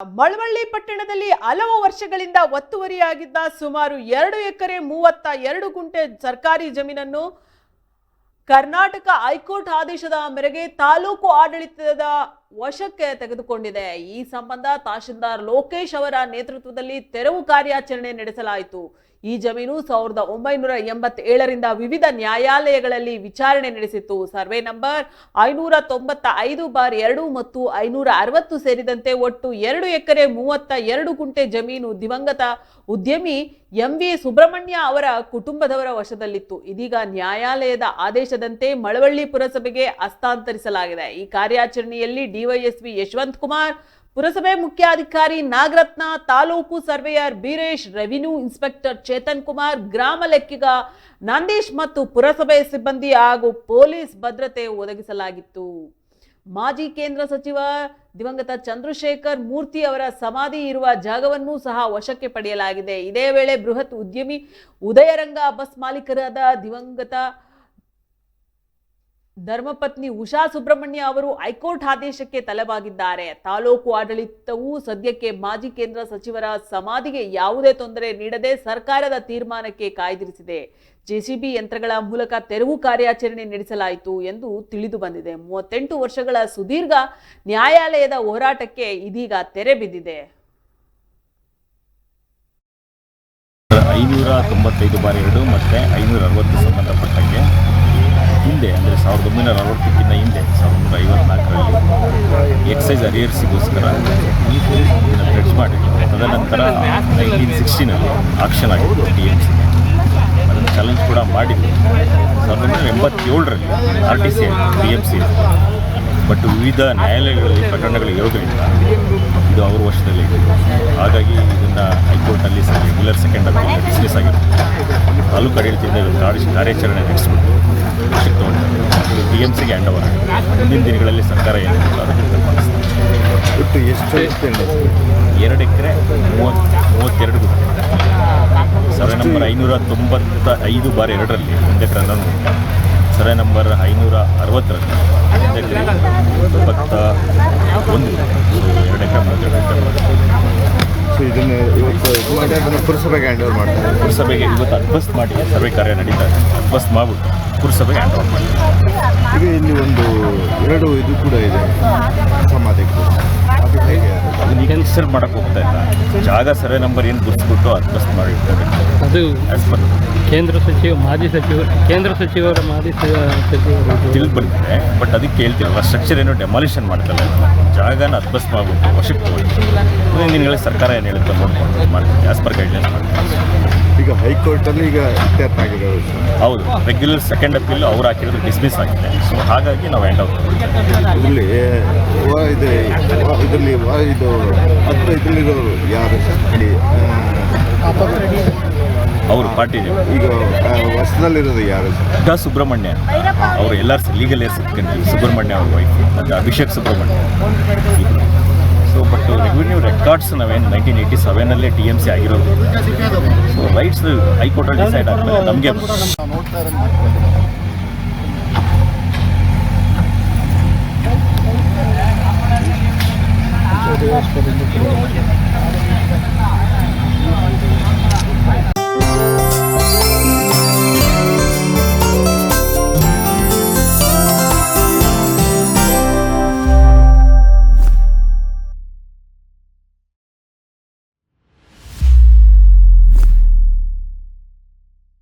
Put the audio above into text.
ಮಳವಳ್ಳಿ ಪಟ್ಟಣದಲ್ಲಿ ಹಲವು ವರ್ಷಗಳಿಂದ ಒತ್ತುವರಿಯಾಗಿದ್ದ ಸುಮಾರು ಎರಡು ಎಕರೆ ಮೂವತ್ತ ಎರಡು ಗುಂಟೆ ಸರ್ಕಾರಿ ಜಮೀನನ್ನು ಕರ್ನಾಟಕ ಹೈಕೋರ್ಟ್ ಆದೇಶದ ಮೇರೆಗೆ ತಾಲೂಕು ಆಡಳಿತದ ವಶಕ್ಕೆ ತೆಗೆದುಕೊಂಡಿದೆ. ಈ ಸಂಬಂಧ ತಹಶೀಲ್ದಾರ್ ಲೋಕೇಶ್ ಅವರ ನೇತೃತ್ವದಲ್ಲಿ ತೆರವು ಕಾರ್ಯಾಚರಣೆ ನಡೆಸಲಾಯಿತು. ಈ ಜಮೀನು ಸಾವಿರದ ಒಂಬೈನೂರ ಎಂಬತ್ತೇಳರಿಂದ ವಿವಿಧ ನ್ಯಾಯಾಲಯಗಳಲ್ಲಿ ವಿಚಾರಣೆ ನಡೆಸಿತ್ತು. ಸರ್ವೆ ನಂಬರ್ ಐನೂರ ತೊಂಬತ್ತ ಐದು ಬಾರ್ ಎರಡು ಮತ್ತು ಐನೂರ ಅರವತ್ತು ಸೇರಿದಂತೆ ಒಟ್ಟು ಎರಡು ಎಕರೆ ಮೂವತ್ತ ಎರಡು ಗುಂಟೆ ಜಮೀನು ದಿವಂಗತ ಉದ್ಯಮಿ ಎಂ ವಿ ಸುಬ್ರಹ್ಮಣ್ಯ ಅವರ ಕುಟುಂಬದವರ ವಶದಲ್ಲಿತ್ತು. ಇದೀಗ ನ್ಯಾಯಾಲಯದ ಆದೇಶದಂತೆ ಮಳವಳ್ಳಿ ಪುರಸಭೆಗೆ ಹಸ್ತಾಂತರಿಸಲಾಗಿದೆ. ಈ ಕಾರ್ಯಾಚರಣೆಯಲ್ಲಿ ಡಿವೈಎಸ್ಪಿ ಯಶವಂತ್ ಕುಮಾರ್, ಪುರಸಭೆ ಮುಖ್ಯಾಧಿಕಾರಿ Nagaratna, taluk surveyor Beeresh, revenue inspector Chetan Kumar, ಗ್ರಾಮ ಲೆಕ್ಕಿಗ ನಂದೀಶ್ ಮತ್ತು ಪುರಸಭೆ ಸಿಬ್ಬಂದಿ ಹಾಗೂ ಪೊಲೀಸ್ ಭದ್ರತೆ ಒದಗಿಸಲಾಗಿತ್ತು. ಮಾಜಿ ಕೇಂದ್ರ ಸಚಿವ ದಿವಂಗತ ಚಂದ್ರಶೇಖರ್ ಮೂರ್ತಿ ಅವರ ಸಮಾಧಿ ಇರುವ ಜಾಗವನ್ನು ಸಹ ವಶಕ್ಕೆ ಪಡೆಯಲಾಗಿದೆ. ಇದೇ ವೇಳೆ ಬೃಹತ್ ಉದ್ಯಮಿ ಉದಯರಂಗ ಬಸ್ ಮಾಲೀಕರಾದ ದಿವಂಗತ ಧರ್ಮಪತ್ನಿ ಉಷಾ ಸುಬ್ರಹ್ಮಣ್ಯ ಅವರು ಹೈಕೋರ್ಟ್ ಆದೇಶಕ್ಕೆ ತಲೆಬಾಗಿದ್ದಾರೆ. ತಾಲೂಕು ಆಡಳಿತವು ಸದ್ಯಕ್ಕೆ ಮಾಜಿ ಕೇಂದ್ರ ಸಚಿವರ ಸಮಾಧಿಗೆ ಯಾವುದೇ ತೊಂದರೆ ನೀಡದೆ ಸರ್ಕಾರದ ತೀರ್ಮಾನಕ್ಕೆ ಕಾಯ್ದಿರಿಸಿದೆ. ಜೆಸಿಬಿ ಯಂತ್ರಗಳ ಮೂಲಕ ತೆರವು ಕಾರ್ಯಾಚರಣೆ ನಡೆಸಲಾಯಿತು ಎಂದು ತಿಳಿದು ಬಂದಿದೆ. ಮೂವತ್ತೆಂಟು ವರ್ಷಗಳ ಸುದೀರ್ಘ ನ್ಯಾಯಾಲಯದ ಹೋರಾಟಕ್ಕೆ ಇದೀಗ ತೆರೆ ಬಿದ್ದಿದೆ. ಐನೂರ ತೊಂಬತ್ತೈದು ಬಾರಿ ಎರಡು ಮತ್ತು ಐನೂರ ಅರವತ್ತು ಸಂಬಂಧಪಟ್ಟಂಗೆ ಹಿಂದೆ, ಅಂದರೆ ಸಾವಿರದ ಒಂಬೈನೂರ ಅರವತ್ತಕ್ಕಿಂತ ಹಿಂದೆ, ಸಾವಿರದ ಒಂಬೈನೂರ ಐವತ್ನಾಲ್ಕರಲ್ಲಿ ಎಕ್ಸೈಸ್ ಅರಿಯರ್ಸಿಗೋಸ್ಕರ ಇದನ್ನು ಪ್ರೆಡ್ಸ್ ಮಾಡಿದ್ರು. ತದನಂತರ ನೈನ್ಟೀನ್ ಸಿಕ್ಸ್ಟೀನಲ್ಲಿ ಆಕ್ಷನ್ ಆಗಿತ್ತು ಟಿ ಎಂ ಸಿ ಅದನ್ನು ಚಾಲೆಂಜ್ ಕೂಡ ಮಾಡಿದ್ರು. ಸಾವಿರದ ಒಂಬೈನೂರ ಎಂಬತ್ತೇಳರಲ್ಲಿ R T C T M C but ವಿವಿಧ ನ್ಯಾಯಾಲಯಗಳಲ್ಲಿ ಪ್ರಕರಣಗಳು ಇರೋದರಿಂದ ಇದು ಅವ್ರ ವರ್ಷದಲ್ಲಿ ಹಾಗಾಗಿ ಇದನ್ನು ಹೈಕೋರ್ಟಲ್ಲಿ ರೆಗ್ಯುಲರ್ ಸೆಕೆಂಡ್ ಅಲ್ಲಿ ಡಿಸ್ಮಿಸ್ ಆಗಿರುತ್ತೆ ತಾಲೂಕು ಆಡಳಿತದಿಂದ ಕಾರ್ಯಾಚರಣೆ ನಡೆಸಿಬಿಟ್ಟು ತೊಗೊಂಡಿದ್ದಾರೆ ಟಿ ಎಂ ಸಿಗೆ ಹ್ಯಾಂಡ್ ಓವರ್ ಮುಂದಿನ ದಿನಗಳಲ್ಲಿ ಸರ್ಕಾರ ಏನು ಒಟ್ಟು ಎಷ್ಟು ಎರಡು ಎಕರೆ ಮೂವತ್ತು ಮೂವತ್ತೆರಡು ಗುಂಟೆ ಸರ್ವೆ ನಂಬರ್ ಐನೂರ ತೊಂಬತ್ತ ಐದು ಬಾರ್ ಎರಡರಲ್ಲಿ ಒಂದು ಎಕರೆ ಹನ್ನೊಂದು ಗುಂಟೆ ಸರ್ವೆ ನಂಬರ್ ಐನೂರ ಅರವತ್ತರಲ್ಲಿ ಒಂದು ಎಕರೆ ತೊಂಬತ್ತ ಒಂದು ಎರಡು ಎಕರೆ ಮೂವತ್ತೆರಡು ಇದನ್ನು ಇವತ್ತು ಪುರಸಭೆಗೆ ಹ್ಯಾಂಡ್ ಓವರ್ ಮಾಡ್ತಾರೆ ಪುರಸಭೆಗೆ ಇವತ್ತು ಅಡ್ಬಸ್ಟ್ ಮಾಡಿ ಸರ್ವೆ ಕಾರ್ಯ ನಡೀತಾ ಇದೆ. ಅಡ್ಬಸ್ಟ್ ಮಾಡಿಬಿಟ್ಟು ಪುರಸಭೆಗೆ ಹ್ಯಾಂಡ್ ಓವರ್ ಈಗ ಇಲ್ಲಿ ಒಂದು ಎರಡು ಇದು ಕೂಡ ಇದೆ. ಸಮಾಧಿ ಕೂಡ. ಅದು ಹೇಗೆ? ಅದು? ಅದನ್ನ ಈಗ ಮಾಡೋಕ್ಕೆ ಹೋಗ್ತಾ ಇಲ್ಲ. ಜಾಗ ಸರ್ವೆ ನಂಬರ್ ಏನು ಗುರುತಿಸ್ಬಿಟ್ಟು ಅಡ್ಜಸ್ಟ್ ಮಾಡಿ ಅದು ಪರ್ ಕೇಂದ್ರ ಸಚಿವ ಮಾಜಿ ಸಚಿವ ಕೇಂದ್ರ ಸಚಿವರ ಮಾಜಿ ಸಚಿವ ಸಚಿವರು ತಿಳಿದು ಬಂದಿದೆ ಬಟ್ ಅದಕ್ಕೆ ಕೇಳ್ತಿಲ್ಲ. ಸ್ಟ್ರಕ್ಚರ್ ಏನೋ ಡೆಮಾಲಿಷನ್ ಮಾಡ್ತಾರೆ. ಜಾಗನ ಅದ್ಬಸ್ ಮಾಡ್ಬಿಟ್ಟು ವಶಕ್ಕೆ ತಗೊಳ್ಳಿ ಮುಂದಿನ ಸರ್ಕಾರ ಏನು ಹೇಳುತ್ತೆ ನೋಡ್ಕೊಂಡು ಮಾಡ್ತೀವಿ ಆಸ್ ಪರ್ ಗೈಡ್ಲೈನ್ಸ್ ಮಾಡ್ತೀವಿ. ಈಗ ಹೈಕೋರ್ಟಲ್ಲಿ ಈಗ ಇತ್ಯರ್ಥ ಆಗಿದೆ ಹೌದು ರೆಗ್ಯುಲರ್ ಸೆಕೆಂಡ್ ಅಪೀಲ್ ಅವ್ರು ಹಾಕಿರೋದು ಡಿಸ್ಮಿಸ್ ಆಗಿದೆ. ಸೊ ಹಾಗಾಗಿ ನಾವು ಎಂಡ್ ಔಟ್ ಇದರಲ್ಲಿ ಇದೆ ಇದರಲ್ಲಿ ಇದು ಹತ್ತು ಇದರಲ್ಲಿರೋರು ಯಾರು? ಅವರು ಪಾರ್ಟಿ ಈಗ ವರ್ಷದಲ್ಲಿರೋದು ಯಾರು? ಡ ಸುಬ್ರಹ್ಮಣ್ಯ. ಅವರು ಎಲ್ಲರೂ ಲೀಗಲ್ ಏರ್ಸ್ ಸುಬ್ರಹ್ಮಣ್ಯ ಅವ್ರ ವೈಫ್ ಮತ್ತು Abhishek Subrahmanya. So but revenue records ನಾವೇನು ನೈನ್ಟೀನ್ ಏಯ್ಟಿ ಸೆವೆನಲ್ಲೇ ಟಿ ಎಂ ಸಿ ಆಗಿರೋದು. ಸೊ ರೈಟ್ಸ್ ಹೈಕೋರ್ಟಲ್ಲಿ ಡಿಸೈಡ್ ಆಗ್ತದೆ ನಮಗೆ